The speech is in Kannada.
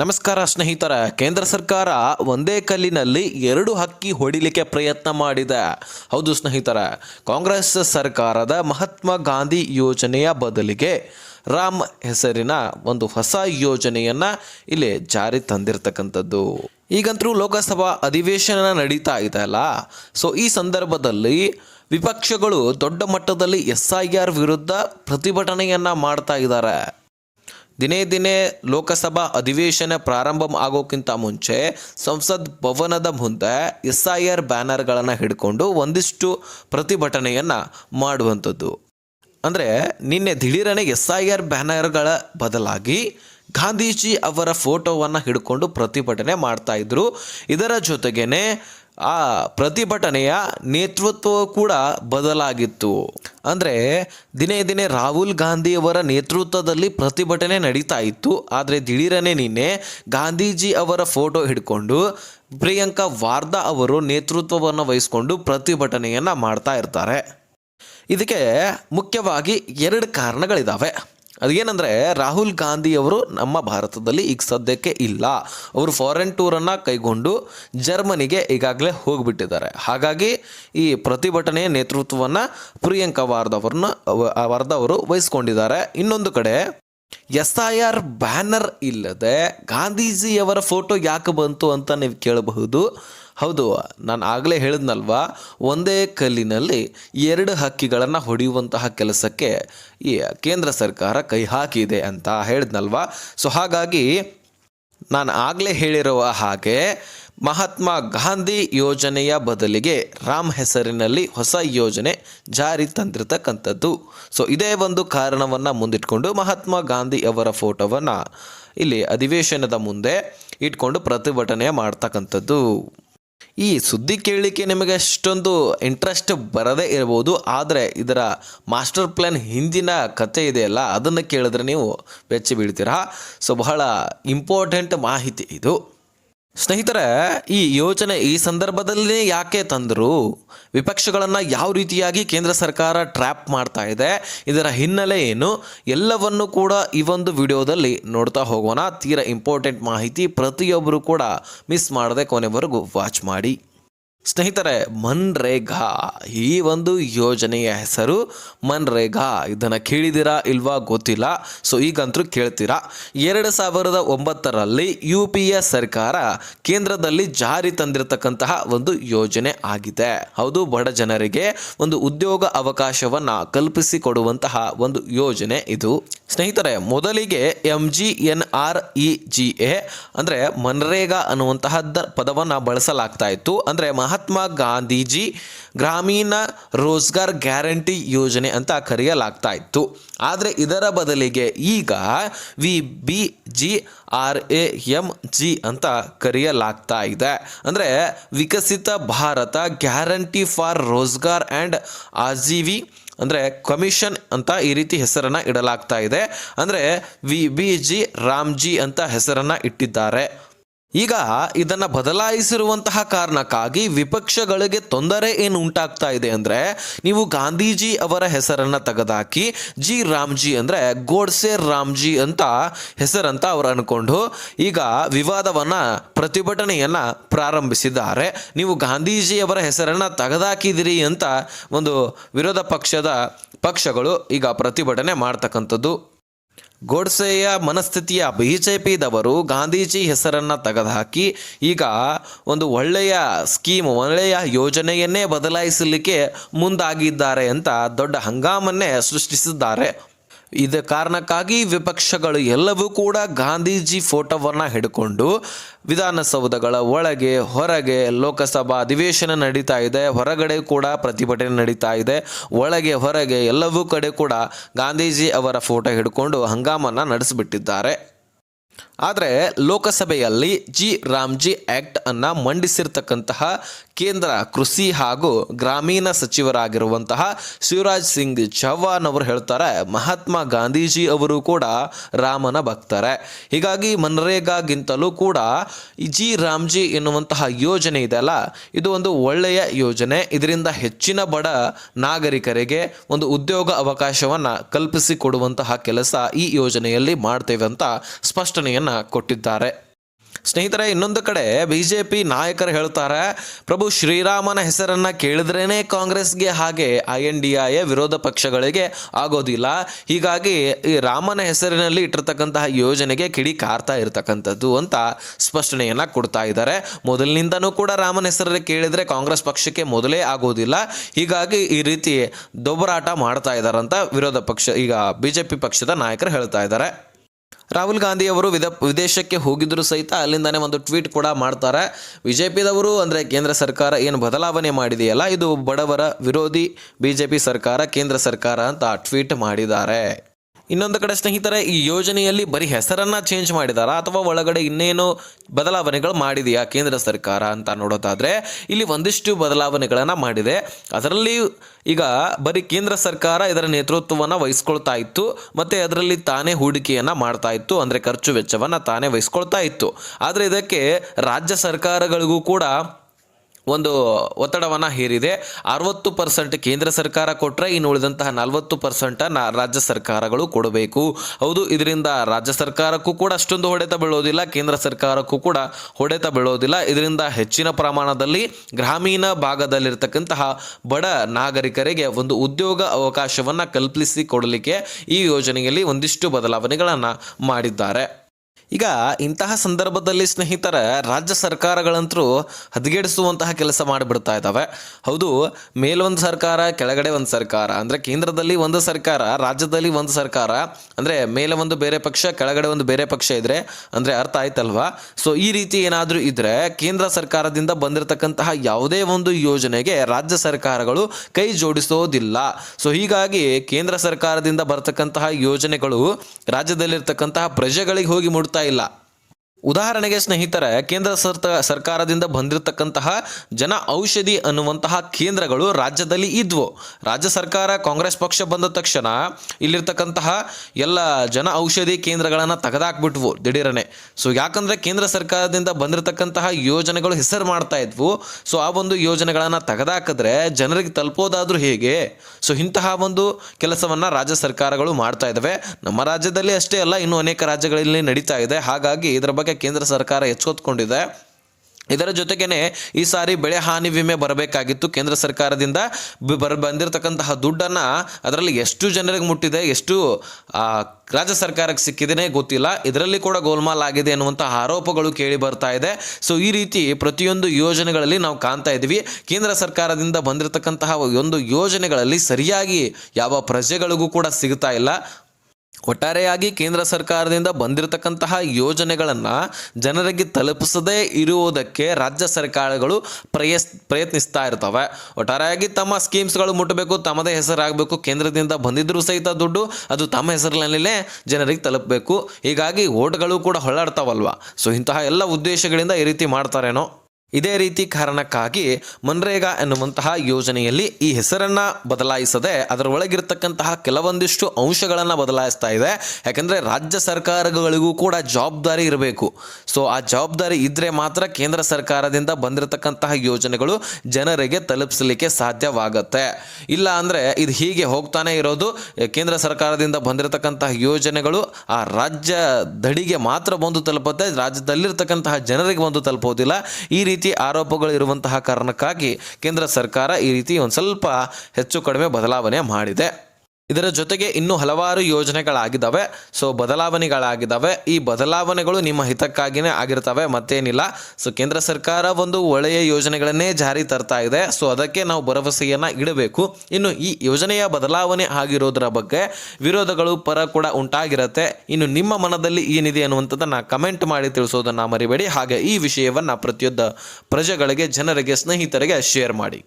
ನಮಸ್ಕಾರ ಸ್ನೇಹಿತರ, ಕೇಂದ್ರ ಸರ್ಕಾರ ಒಂದೇ ಕಲ್ಲಿನಲ್ಲಿ ಎರಡು ಹಕ್ಕಿ ಹೊಡಿಲಿಕ್ಕೆ ಪ್ರಯತ್ನ ಮಾಡಿದೆ. ಹೌದು ಸ್ನೇಹಿತರ, ಕಾಂಗ್ರೆಸ್ ಸರ್ಕಾರದ ಮಹಾತ್ಮ ಗಾಂಧಿ ಯೋಜನೆಯ ಬದಲಿಗೆ ರಾಮ್ ಹೆಸರಿನ ಒಂದು ಹೊಸ ಯೋಜನೆಯನ್ನ ಇಲ್ಲಿ ಜಾರಿ ತಂದಿರತಕ್ಕಂಥದ್ದು. ಈಗಂತರೂ ಲೋಕಸಭಾ ಅಧಿವೇಶನ ನಡೀತಾ ಇದೆ ಅಲ್ಲ? ಸೊ ಈ ಸಂದರ್ಭದಲ್ಲಿ ವಿಪಕ್ಷಗಳು ದೊಡ್ಡ ಮಟ್ಟದಲ್ಲಿ ಎಸ್ ಐ ಆರ್ ವಿರುದ್ಧ ಪ್ರತಿಭಟನೆಯನ್ನ ಮಾಡ್ತಾ ಇದ್ದಾರೆ. ದಿನೇ ದಿನೇ ಲೋಕಸಭಾ ಅಧಿವೇಶನ ಪ್ರಾರಂಭ ಆಗೋಕ್ಕಿಂತ ಮುಂಚೆ ಸಂಸತ್ ಭವನದ ಮುಂದೆ ಎಸ್ ಐ ಆರ್ ಬ್ಯಾನರ್ಗಳನ್ನು ಹಿಡ್ಕೊಂಡು ಒಂದಿಷ್ಟು ಪ್ರತಿಭಟನೆಯನ್ನು ಮಾಡುವಂಥದ್ದು. ಅಂದರೆ ನಿನ್ನೆ ದಿಢೀರನೆ ಎಸ್ ಐ ಆರ್ ಬ್ಯಾನರ್ಗಳ ಬದಲಾಗಿ ಗಾಂಧೀಜಿ ಅವರ ಫೋಟೋವನ್ನು ಹಿಡ್ಕೊಂಡು ಪ್ರತಿಭಟನೆ ಮಾಡ್ತಾಯಿದ್ರು ಇದರ. ಜೊತೆಗೇನೆ ಆ ಪ್ರತಿಭಟನೆಯ ನೇತೃತ್ವ ಕೂಡ ಬದಲಾಗಿತ್ತು. ಅಂದರೆ ದಿನೇ ದಿನೇ ರಾಹುಲ್ ಗಾಂಧಿಯವರ ನೇತೃತ್ವದಲ್ಲಿ ಪ್ರತಿಭಟನೆ ನಡೀತಾ ಇತ್ತು. ಆದರೆ ದಿಢೀರನೆ ನಿನ್ನೆ ಗಾಂಧೀಜಿ ಅವರ ಫೋಟೋ ಹಿಡ್ಕೊಂಡು ಪ್ರಿಯಾಂಕಾ ವಾರ್ದಾ ಅವರು ನೇತೃತ್ವವನ್ನು ವಹಿಸ್ಕೊಂಡು ಪ್ರತಿಭಟನೆಯನ್ನು ಮಾಡ್ತಾ ಇರ್ತಾರೆ. ಇದಕ್ಕೆ ಮುಖ್ಯವಾಗಿ ಎರಡು ಕಾರಣಗಳಿದ್ದಾವೆ ಅದೇನೆಂದರೆ ರಾಹುಲ್ ಗಾಂಧಿ ಅವರು ನಮ್ಮ ಭಾರತದಲ್ಲಿ ಈಗ ಸದ್ಯಕ್ಕೆ ಇಲ್ಲ. ಅವರು ಫಾರಿನ್ ಟೂರನ್ನು ಕೈಗೊಂಡು ಜರ್ಮನಿಗೆ ಈಗಾಗಲೇ ಹೋಗಿಬಿಟ್ಟಿದ್ದಾರೆ. ಹಾಗಾಗಿ ಈ ಪ್ರತಿಭಟನೆಯ ನೇತೃತ್ವವನ್ನು ಪ್ರಿಯಾಂಕಾ ವಾರ್ದವ್ರನ್ನ ವಾರ್ದ ಅವರು ವಹಿಸ್ಕೊಂಡಿದ್ದಾರೆ. ಇನ್ನೊಂದು ಕಡೆ ಎಸ್ ಐ ಆರ್ ಬ್ಯಾನರ್ ಇಲ್ಲದೆ ಗಾಂಧೀಜಿಯವರ ಫೋಟೋ ಯಾಕೆ ಬಂತು ಅಂತ ನೀವು ಕೇಳಬಹುದು. ಹೌದು, ನಾನು ಆಗಲೇ ಹೇಳಿದ್ನಲ್ವಾ? ಒಂದೇ ಕಲ್ಲಿನಲ್ಲಿ ಎರಡು ಹಕ್ಕಿಗಳನ್ನು ಹೊಡೆಯುವಂತಹ ಕೆಲಸಕ್ಕೆ ಈ ಕೇಂದ್ರ ಸರ್ಕಾರ ಕೈ ಹಾಕಿದೆ ಅಂತ ಹೇಳಿದ್ನಲ್ವಾ? ಸೊ ಹಾಗಾಗಿ ನಾನು ಆಗಲೇ ಹೇಳಿರುವ ಹಾಗೆ ಮಹಾತ್ಮ ಗಾಂಧಿ ಯೋಜನೆಯ ಬದಲಿಗೆ ರಾಮ್ ಹೆಸರಿನಲ್ಲಿ ಹೊಸ ಯೋಜನೆ ಜಾರಿ ತಂದಿರತಕ್ಕಂಥದ್ದು. ಸೊ ಇದೇ ಒಂದು ಕಾರಣವನ್ನು ಮುಂದಿಟ್ಕೊಂಡು ಮಹಾತ್ಮ ಗಾಂಧಿ ಅವರ ಫೋಟೋವನ್ನು ಇಲ್ಲಿ ಅಧಿವೇಶನದ ಮುಂದೆ ಇಟ್ಕೊಂಡು ಪ್ರತಿಭಟನೆ ಮಾಡ್ತಕ್ಕಂಥದ್ದು. ಈ ಸುದ್ದಿ ಕೇಳಲಿಕ್ಕೆ ನಿಮಗೆ ಅಷ್ಟೊಂದು ಇಂಟ್ರೆಸ್ಟ್ ಬರದೇ ಇರಬಹುದು, ಆದರೆ ಇದರ ಮಾಸ್ಟರ್ ಪ್ಲ್ಯಾನ್ ಹಿಂದಿನ ಕತೆ ಇದೆಯಲ್ಲ ಅದನ್ನು ಕೇಳಿದ್ರೆ ನೀವು ಬೆಚ್ಚಿ ಬೀಳ್ತೀರಾ? ಸೊ ಬಹಳ ಇಂಪಾರ್ಟೆಂಟ್ ಮಾಹಿತಿ ಇದು. ಸ್ನೇಹಿತರೆ, ಈ ಯೋಜನೆ ಈ ಸಂದರ್ಭದಲ್ಲಿ ಯಾಕೆ ತಂದರು? ವಿಪಕ್ಷಗಳನ್ನು ಯಾವ ರೀತಿಯಾಗಿ ಕೇಂದ್ರ ಸರ್ಕಾರ ಟ್ರ್ಯಾಪ್ ಮಾಡ್ತಾ ಇದೆ? ಇದರ ಹಿನ್ನೆಲೆ ಏನು? ಎಲ್ಲವನ್ನು ಕೂಡ ಈ ಒಂದು ವಿಡಿಯೋದಲ್ಲಿ ನೋಡ್ತಾ ಹೋಗೋಣ. ತೀರಾ ಇಂಪಾರ್ಟೆಂಟ್ ಮಾಹಿತಿ ಪ್ರತಿಯೊಬ್ಬರು ಕೂಡ ಮಿಸ್ ಮಾಡದೆ ಕೊನೆವರೆಗೂ ವಾಚ್ ಮಾಡಿ. ಸ್ನೇಹಿತರೆ, ಮನ್ರೇಗಾ ಈ ಒಂದು ಯೋಜನೆಯ ಹೆಸರು ಮನ್ರೇಗಾ. ಇದನ್ನು ಕೇಳಿದಿರಾ ಇಲ್ವಾ ಗೊತ್ತಿಲ್ಲ. ಸೊ, ಈಗಂತೂ ಕೇಳ್ತೀರಾ. ಎರಡು ಸಾವಿರದ ಒಂಬತ್ತರಲ್ಲಿ ಯು ಪಿ ಎ ಸರ್ಕಾರ ಕೇಂದ್ರದಲ್ಲಿ ಜಾರಿ ತಂದಿರತಕ್ಕಂತಹ ಒಂದು ಯೋಜನೆ ಆಗಿದೆ. ಹೌದು, ಬಡ ಜನರಿಗೆ ಒಂದು ಉದ್ಯೋಗ ಅವಕಾಶವನ್ನು ಕಲ್ಪಿಸಿಕೊಡುವಂತಹ ಒಂದು ಯೋಜನೆ ಇದು. ಸ್ನೇಹಿತರೆ, ಮೊದಲಿಗೆ M G N R E G A ಅಂದರೆ ಮನ್ರೇಗಾ ಅನ್ನುವಂತಹ ಪದವನ್ನು ಬಳಸಲಾಗ್ತಾ ಇತ್ತು. ಅಂದರೆ ಮಹಾತ್ಮ ಗಾಂಧೀಜಿ ಗ್ರಾಮೀಣ ರೋಜ್ಗಾರ್ ಗ್ಯಾರಂಟಿ ಯೋಜನೆ ಅಂತ ಕರೆಯಲಾಗ್ತಾ ಇತ್ತು. ಆದರೆ ಇದರ ಬದಲಿಗೆ ಈಗ V B G R A M G ಅಂತ ಕರೆಯಲಾಗ್ತಾ ಇದೆ. ಅಂದರೆ Viksit Bharat guarantee for Rozgar and Ajeevi ಅಂದರೆ ಕಮಿಷನ್ ಅಂತ ಈ ರೀತಿ ಹೆಸರನ್ನು ಇಡಲಾಗ್ತಾ ಇದೆ. ಅಂದರೆ ವಿ ಬಿ ಜಿ ರಾಮ್ಜಿ ಅಂತ ಹೆಸರನ್ನು ಇಟ್ಟಿದ್ದಾರೆ. ಈಗ ಇದನ್ನು ಬದಲಾಯಿಸಿರುವಂತಹ ಕಾರಣಕ್ಕಾಗಿ ವಿಪಕ್ಷಗಳಿಗೆ ತೊಂದರೆ ಏನು ಉಂಟಾಗ್ತಾ ಇದೆ ಅಂದರೆ ನೀವು ಗಾಂಧೀಜಿ ಅವರ ಹೆಸರನ್ನ ತೆಗೆದಾಕಿ ಜಿ ರಾಮ್ಜಿ ಅಂದರೆ ಗೋಡ್ಸೆ ರಾಮ್ಜಿ ಅಂತ ಹೆಸರಂತ ಅವರು ಅನ್ಕೊಂಡು ಈಗ ವಿವಾದವನ್ನು ಪ್ರತಿಭಟನೆಯನ್ನ ಪ್ರಾರಂಭಿಸಿದ್ದಾರೆ. ನೀವು ಗಾಂಧೀಜಿ ಅವರ ಹೆಸರನ್ನ ತೆಗೆದಾಕಿದಿರಿ ಅಂತ ಒಂದು ವಿರೋಧ ಪಕ್ಷದ ಪಕ್ಷಗಳು ಈಗ ಪ್ರತಿಭಟನೆ ಮಾಡ್ತಕ್ಕಂಥದ್ದು ಗೋಡ್ಸೆಯ ಮನಸ್ಥಿತಿಯ ಬಿ ಜೆ ಪಿದವರು ಗಾಂಧೀಜಿ ಹೆಸರನ್ನು ತೆಗೆದುಹಾಕಿ, ಈಗ ಒಂದು ಒಳ್ಳೆಯ ಸ್ಕೀಮ್, ಒಳ್ಳೆಯ ಯೋಜನೆಯನ್ನೇ ಬದಲಾಯಿಸಲಿಕ್ಕೆ ಮುಂದಾಗಿದ್ದಾರೆ ಅಂತ ದೊಡ್ಡ ಹಂಗಾಮನ್ನೇ ಸೃಷ್ಟಿಸಿದ್ದಾರೆ. ಇದ ಕಾರಣಕ್ಕಾಗಿ ವಿಪಕ್ಷಗಳು ಎಲ್ಲವೂ ಕೂಡ ಗಾಂಧೀಜಿ ಫೋಟೋವನ್ನು ಹಿಡ್ಕೊಂಡು ವಿಧಾನಸೌಧಗಳ ಒಳಗೆ, ಹೊರಗೆ ಲೋಕಸಭಾ ಅಧಿವೇಶನ ನಡೀತಾ ಇದೆ, ಹೊರಗಡೆ ಕೂಡ ಪ್ರತಿಭಟನೆ ನಡೀತಾ ಇದೆ, ಒಳಗೆ, ಹೊರಗೆ ಎಲ್ಲವೂ ಕಡೆ ಕೂಡ ಗಾಂಧೀಜಿ ಅವರ ಫೋಟೋ ಹಿಡ್ಕೊಂಡು ಹಂಗಾಮನ್ನು ನಡೆಸಿಬಿಟ್ಟಿದ್ದಾರೆ. ಆದರೆ ಲೋಕಸಭೆಯಲ್ಲಿ ಜಿ ರಾಮ್ಜಿ ಆ್ಯಕ್ಟ್ ಅನ್ನು ಮಂಡಿಸಿರ್ತಕ್ಕಂತಹ ಕೇಂದ್ರ ಕೃಷಿ ಹಾಗೂ ಗ್ರಾಮೀಣ ಸಚಿವರಾಗಿರುವಂತಹ ಶಿವರಾಜ್ ಸಿಂಗ್ ಚೌಹಾಣ್ ಅವರು ಹೇಳ್ತಾರೆ, ಮಹಾತ್ಮ ಗಾಂಧೀಜಿ ಅವರು ಕೂಡ ರಾಮನ ಭಕ್ತರೆ. ಹೀಗಾಗಿ ಮನ್ರೇಗಾಗಿಂತಲೂ ಕೂಡ ಜಿ ರಾಮ್ಜಿ ಎನ್ನುವಂತಹ ಯೋಜನೆ ಇದೆಯಲ್ಲ ಇದು ಒಂದು ಒಳ್ಳೆಯ ಯೋಜನೆ. ಇದರಿಂದ ಹೆಚ್ಚಿನ ಬಡ ನಾಗರಿಕರಿಗೆ ಒಂದು ಉದ್ಯೋಗ ಅವಕಾಶವನ್ನು ಕಲ್ಪಿಸಿಕೊಡುವಂತಹ ಕೆಲಸ ಈ ಯೋಜನೆಯಲ್ಲಿ ಮಾಡ್ತೇವೆ ಅಂತ ಸ್ಪಷ್ಟನೆಯನ್ನು ಕೊಟ್ಟಿದ್ದಾರೆ. ಸ್ನೇಹಿತರೆ, ಇನ್ನೊಂದು ಕಡೆ ಬಿ ಜೆ ಪಿ ನಾಯಕರು ಹೇಳ್ತಾರೆ, ಪ್ರಭು ಶ್ರೀರಾಮನ ಹೆಸರನ್ನು ಕೇಳಿದ್ರೇ ಕಾಂಗ್ರೆಸ್ಗೆ ಹಾಗೆ ಐ ಎನ್ ಡಿ ಐ ವಿರೋಧ ಪಕ್ಷಗಳಿಗೆ ಆಗೋದಿಲ್ಲ. ಹೀಗಾಗಿ ಈ ರಾಮನ ಹೆಸರಿನಲ್ಲಿ ಇಟ್ಟಿರ್ತಕ್ಕಂತಹ ಯೋಜನೆಗೆ ಕಿಡಿ ಕಾರ್ತಾ ಇರತಕ್ಕಂಥದ್ದು ಅಂತ ಸ್ಪಷ್ಟನೆಯನ್ನು ಕೊಡ್ತಾ ಇದ್ದಾರೆ. ಮೊದಲಿನಿಂದನೂ ಕೂಡ ರಾಮನ ಹೆಸರಲ್ಲಿ ಕೇಳಿದರೆ ಕಾಂಗ್ರೆಸ್ ಪಕ್ಷಕ್ಕೆ ಮೊದಲೇ ಆಗೋದಿಲ್ಲ. ಹೀಗಾಗಿ ಈ ರೀತಿ ದೊಬ್ಬರಾಟ ಮಾಡ್ತಾ ಇದ್ದಾರಂತ ವಿರೋಧ ಪಕ್ಷ, ಈಗ ಬಿ ಜೆ ಪಿ ಪಕ್ಷದ ನಾಯಕರು ಹೇಳ್ತಾ ಇದ್ದಾರೆ. ರಾಹುಲ್ ಗಾಂಧಿ ಅವರು ವಿದ, ವಿದೇಶಕ್ಕೆ ಹೋಗಿದ್ರು ಸಹಿತ ಅಲ್ಲಿಂದಾನೇ ಒಂದು ಟ್ವೀಟ್ ಕೂಡ ಮಾಡ್ತಾರೆ. ಬಿ ಜೆ ಪಿದವರು ಅಂದರೆ ಕೇಂದ್ರ ಸರ್ಕಾರ ಏನು ಬದಲಾವಣೆ ಮಾಡಿದೆಯಲ್ಲ, ಇದು ಬಡವರ ವಿರೋಧಿ ಬಿ ಜೆ ಪಿ ಸರ್ಕಾರ, ಕೇಂದ್ರ ಸರ್ಕಾರ ಅಂತ ಟ್ವೀಟ್ ಮಾಡಿದ್ದಾರೆ. ಇನ್ನೊಂದು ಕಡೆ ಸ್ನೇಹಿತರೆ, ಈ ಯೋಜನೆಯಲ್ಲಿ ಬರೀ ಹೆಸರನ್ನ ಚೇಂಜ್ ಮಾಡಿದಾರಾ? ಅಥವಾ ಒಳಗಡೆ ಇನ್ನೇನು ಬದಲಾವಣೆಗಳು ಮಾಡಿದೆಯಾ ಕೇಂದ್ರ ಸರ್ಕಾರ ಅಂತ ನೋಡೋದಾದ್ರೆ, ಇಲ್ಲಿ ಒಂದಿಷ್ಟು ಬದಲಾವಣೆಗಳನ್ನು ಮಾಡಿದೆ. ಅದರಲ್ಲಿ ಈಗ ಬರೀ ಕೇಂದ್ರ ಸರ್ಕಾರ ಇದರ ನೇತೃತ್ವವನ್ನು ವಹಿಸ್ಕೊಳ್ತಾ ಇತ್ತು, ಮತ್ತು ಅದರಲ್ಲಿ ತಾನೇ ಹೂಡಿಕೆಯನ್ನು ಮಾಡ್ತಾ ಇತ್ತು, ಅಂದರೆ ಖರ್ಚು ವೆಚ್ಚವನ್ನು ತಾನೇ ವಹಿಸ್ಕೊಳ್ತಾ ಇತ್ತು. ಆದರೆ ಇದಕ್ಕೆ ರಾಜ್ಯ ಸರ್ಕಾರಗಳಿಗೂ ಕೂಡ ಒಂದು ಒತ್ತಡವನ್ನು ಹೇರಿದೆ. ಅರವತ್ತು ಪರ್ಸೆಂಟ್ ಕೇಂದ್ರ ಸರ್ಕಾರ ಕೊಟ್ಟರೆ ಇನ್ನು ಉಳಿದಂತಹ ನಲವತ್ತು ಪರ್ಸೆಂಟ್ ರಾಜ್ಯ ಸರ್ಕಾರಗಳು ಕೊಡಬೇಕು. ಹೌದು, ಇದರಿಂದ ರಾಜ್ಯ ಸರ್ಕಾರಕ್ಕೂ ಕೂಡ ಅಷ್ಟೊಂದು ಹೊಡೆತ ಬೀಳೋದಿಲ್ಲ, ಕೇಂದ್ರ ಸರ್ಕಾರಕ್ಕೂ ಕೂಡ ಹೊಡೆತ ಬೀಳೋದಿಲ್ಲ. ಇದರಿಂದ ಹೆಚ್ಚಿನ ಪ್ರಮಾಣದಲ್ಲಿ ಗ್ರಾಮೀಣ ಭಾಗದಲ್ಲಿರ್ತಕ್ಕಂತಹ ಬಡ ನಾಗರಿಕರಿಗೆ ಒಂದು ಉದ್ಯೋಗ ಅವಕಾಶವನ್ನು ಕಲ್ಪಿಸಿ ಕೊಡಲಿಕ್ಕೆ ಈ ಯೋಜನೆಯಲ್ಲಿ ಒಂದಿಷ್ಟು ಬದಲಾವಣೆಗಳನ್ನು ಮಾಡಿದ್ದಾರೆ. ಈಗ ಇಂತಹ ಸಂದರ್ಭದಲ್ಲಿ ಸ್ನೇಹಿತರ, ರಾಜ್ಯ ಸರ್ಕಾರಗಳಂತರೂ ಹದಗೆಡಿಸುವಂತಹ ಕೆಲಸ ಮಾಡಿಬಿಡ್ತಾ ಇದ್ದಾವೆ. ಹೌದು ಮೇಲೊಂದು ಸರ್ಕಾರ, ಕೆಳಗಡೆ ಒಂದು ಸರ್ಕಾರ, ಅಂದರೆ ಕೇಂದ್ರದಲ್ಲಿ ಒಂದು ಸರ್ಕಾರ, ರಾಜ್ಯದಲ್ಲಿ ಒಂದು ಸರ್ಕಾರ, ಅಂದರೆ ಮೇಲೆ ಒಂದು ಬೇರೆ ಪಕ್ಷ, ಕೆಳಗಡೆ ಒಂದು ಬೇರೆ ಪಕ್ಷ ಇದ್ರೆ, ಅಂದರೆ ಅರ್ಥ ಆಯ್ತಲ್ವಾ? ಸೊ ಈ ರೀತಿ ಏನಾದರೂ ಇದ್ರೆ ಕೇಂದ್ರ ಸರ್ಕಾರದಿಂದ ಬಂದಿರತಕ್ಕಂತಹ ಯಾವುದೇ ಒಂದು ಯೋಜನೆಗೆ ರಾಜ್ಯ ಸರ್ಕಾರಗಳು ಕೈ ಜೋಡಿಸೋದಿಲ್ಲ. ಸೊ ಹೀಗಾಗಿ ಕೇಂದ್ರ ಸರ್ಕಾರದಿಂದ ಬರತಕ್ಕಂತಹ ಯೋಜನೆಗಳು ರಾಜ್ಯದಲ್ಲಿರ್ತಕ್ಕಂತಹ ಪ್ರಜೆಗಳಿಗೆ ಹೋಗಿ ಮುಟ್ತಾ ಇಲ್ಲ. ಉದಾಹರಣೆಗೆ ಸ್ನೇಹಿತರೆ, ಕೇಂದ್ರ ಸರ್ಕಾರದಿಂದ ಬಂದಿರತಕ್ಕಂತಹ ಜನ ಔಷಧಿ ಅನ್ನುವಂತಹ ಕೇಂದ್ರಗಳು ರಾಜ್ಯದಲ್ಲಿ ಇದ್ವು. ರಾಜ್ಯ ಸರ್ಕಾರ, ಕಾಂಗ್ರೆಸ್ ಪಕ್ಷ ಬಂದ ತಕ್ಷಣ ಇಲ್ಲಿರ್ತಕ್ಕಂತಹ ಎಲ್ಲ ಜನ ಔಷಧಿ ಕೇಂದ್ರಗಳನ್ನು ತೆಗೆದಾಕ್ಬಿಟ್ವು ದಿಢೀರನೆ. ಸೊ ಯಾಕಂದರೆ ಕೇಂದ್ರ ಸರ್ಕಾರದಿಂದ ಬಂದಿರತಕ್ಕಂತಹ ಯೋಜನೆಗಳು ಹೆಸರು ಮಾಡ್ತಾ ಇದ್ವು. ಸೊ ಆ ಒಂದು ಯೋಜನೆಗಳನ್ನು ತೆಗೆದಾಕಿದ್ರೆ ಜನರಿಗೆ ತಲುಪೋದಾದರೂ ಹೇಗೆ? ಸೊ ಇಂತಹ ಒಂದು ಕೆಲಸವನ್ನು ರಾಜ್ಯ ಸರ್ಕಾರಗಳು ಮಾಡ್ತಾ ಇದ್ದಾವೆ. ನಮ್ಮ ರಾಜ್ಯದಲ್ಲಿ ಅಷ್ಟೇ ಅಲ್ಲ, ಇನ್ನೂ ಅನೇಕ ರಾಜ್ಯಗಳಲ್ಲಿ ನಡೀತಾ ಇದೆ. ಹಾಗಾಗಿ ಇದರ ಬಗ್ಗೆ ಕೇಂದ್ರ ಸರ್ಕಾರ ಎಚ್ಚೆತ್ತುಕೊಂಡಿದೆ ಇದರ ಜೊತೆಗೇನೆ ಈ ಸಾರಿ ಬೆಳೆ ಹಾನಿ ವಿಮೆ ಬರಬೇಕಾಗಿತ್ತು. ಕೇಂದ್ರ ಸರ್ಕಾರದಿಂದ ಬರ್, ಬಂದಿರತಕ್ಕಂತಹ ದುಡ್ಡನ್ನು ಅದರಲ್ಲಿ ಎಷ್ಟು ಜನರಿಗೆ ಮುಟ್ಟಿದೆ, ಎಷ್ಟು ರಾಜ್ಯ ಸರ್ಕಾರಕ್ಕೆ ಸಿಕ್ಕಿದೇನೆ ಗೊತ್ತಿಲ್ಲ. ಇದರಲ್ಲಿ ಕೂಡ ಗೋಲ್ಮಾಲ್ ಆಗಿದೆ ಎನ್ನುವಂಥ ಆರೋಪಗಳು ಕೇಳಿ ಬರ್ತಾ ಇದೆ. ಸೊ ಈ ರೀತಿ ಪ್ರತಿಯೊಂದು ಯೋಜನೆಗಳಲ್ಲಿ ನಾವು ಕಾಣ್ತಾ ಇದ್ದೀವಿ. ಕೇಂದ್ರ ಸರ್ಕಾರದಿಂದ ಬಂದಿರತಕ್ಕಂತಹ ಒಂದು ಯೋಜನೆಗಳಲ್ಲಿ ಸರಿಯಾಗಿ ಯಾವ ಪ್ರಜೆಗಳಿಗೂ ಕೂಡ ಸಿಗ್ತಾ ಇಲ್ಲ. ಒಟ್ಟಾರೆಯಾಗಿ ಕೇಂದ್ರ ಸರ್ಕಾರದಿಂದ ಬಂದಿರತಕ್ಕಂತಹ ಯೋಜನೆಗಳನ್ನು ಜನರಿಗೆ ತಲುಪಿಸದೇ ಇರುವುದಕ್ಕೆ ರಾಜ್ಯ ಸರ್ಕಾರಗಳು ಪ್ರಯಸ್, ಪ್ರಯತ್ನಿಸ್ತಾ ಇರ್ತವೆ. ಒಟ್ಟಾರೆಯಾಗಿ ತಮ್ಮ ಸ್ಕೀಮ್ಸ್ಗಳು ಮುಟ್ಟಬೇಕು, ತಮ್ಮದೇ ಹೆಸರಾಗಬೇಕು, ಕೇಂದ್ರದಿಂದ ಬಂದಿದ್ದರೂ ಸಹಿತ ದುಡ್ಡು ಅದು ತಮ್ಮ ಹೆಸರಿನಲ್ಲೇ ಜನರಿಗೆ ತಲುಪಬೇಕು. ಹೀಗಾಗಿ ಓಟ್ಗಳು ಕೂಡ ಹೊಳ್ಳಾಡ್ತಾವಲ್ವ ಸೊ ಇಂತಹ ಎಲ್ಲ ಉದ್ದೇಶಗಳಿಂದ ಈ ರೀತಿ ಮಾಡ್ತಾರೇನೋ? ಇದೇ ರೀತಿ ಕಾರಣಕ್ಕಾಗಿ ಮನ್ರೇಗಾ ಎನ್ನುವಂತಹ ಯೋಜನೆಯಲ್ಲಿ ಈ ಹೆಸರನ್ನ ಬದಲಾಯಿಸದೆ ಅದರ ಒಳಗಿರ್ತಕ್ಕಂತಹ ಕೆಲವೊಂದಿಷ್ಟು ಅಂಶಗಳನ್ನು ಬದಲಾಯಿಸ್ತಾ ಇದೆ. ಯಾಕಂದರೆ ರಾಜ್ಯ ಸರ್ಕಾರಗಳಿಗೂ ಕೂಡ ಜವಾಬ್ದಾರಿ ಇರಬೇಕು. ಸೊ ಆ ಜವಾಬ್ದಾರಿ ಇದ್ದರೆ ಮಾತ್ರ ಕೇಂದ್ರ ಸರ್ಕಾರದಿಂದ ಬಂದಿರತಕ್ಕಂತಹ ಯೋಜನೆಗಳು ಜನರಿಗೆ ತಲುಪಿಸಲಿಕ್ಕೆ ಸಾಧ್ಯವಾಗುತ್ತೆ. ಇಲ್ಲ ಅಂದರೆ ಇದು ಹೀಗೆ ಹೋಗ್ತಾನೆ ಇರೋದು, ಕೇಂದ್ರ ಸರ್ಕಾರದಿಂದ ಬಂದಿರತಕ್ಕಂತಹ ಯೋಜನೆಗಳು ಆ ರಾಜ್ಯ ದಡಿಗೆ ಮಾತ್ರ ಬಂದು ತಲುಪುತ್ತೆ, ರಾಜ್ಯದಲ್ಲಿರ್ತಕ್ಕಂತಹ ಜನರಿಗೆ ಬಂದು ತಲುಪೋದಿಲ್ಲ. ಈ ರೀತಿ ಆರೋಪಗಳು ಇರುವಂತಹ ಕಾರಣಕ್ಕಾಗಿ ಕೇಂದ್ರ ಸರ್ಕಾರ ಈ ರೀತಿ ಒಂದು ಸ್ವಲ್ಪ ಹೆಚ್ಚು ಕಡಿಮೆ ಬದಲಾವಣೆ ಮಾಡಿದೆ. ಇದರ ಜೊತೆಗೆ ಇನ್ನೂ ಹಲವಾರು ಯೋಜನೆಗಳಾಗಿದ್ದಾವೆ. ಸೊ ಬದಲಾವಣೆಗಳಾಗಿದ್ದಾವೆ. ಈ ಬದಲಾವಣೆಗಳು ನಿಮ್ಮ ಹಿತಕ್ಕಾಗಿಯೇ ಆಗಿರ್ತವೆ, ಮತ್ತೇನಿಲ್ಲ. ಸೊ ಕೇಂದ್ರ ಸರ್ಕಾರ ಒಂದು ಒಳ್ಳೆಯ ಯೋಜನೆಗಳನ್ನೇ ಜಾರಿ ತರ್ತಾ ಇದೆ. ಸೊ ಅದಕ್ಕೆ ನಾವು ಭರವಸೆಯನ್ನು ಇಡಬೇಕು. ಇನ್ನು ಈ ಯೋಜನೆಯ ಬದಲಾವಣೆ ಆಗಿರೋದರ ಬಗ್ಗೆ ವಿರೋಧಗಳು ಪರ ಕೂಡ ಉಂಟಾಗಿರುತ್ತೆ. ಇನ್ನು ನಿಮ್ಮ ಮನದಲ್ಲಿ ಏನಿದೆ ಅನ್ನುವಂಥದ್ದನ್ನು ಕಮೆಂಟ್ ಮಾಡಿ ತಿಳಿಸೋದನ್ನು ಮರಿಬೇಡಿ. ಹಾಗೆ ಈ ವಿಷಯವನ್ನು ಪ್ರತಿಯೊಂದು ಪ್ರಜೆಗಳಿಗೆ, ಜನರಿಗೆ, ಸ್ನೇಹಿತರಿಗೆ ಶೇರ್ ಮಾಡಿ.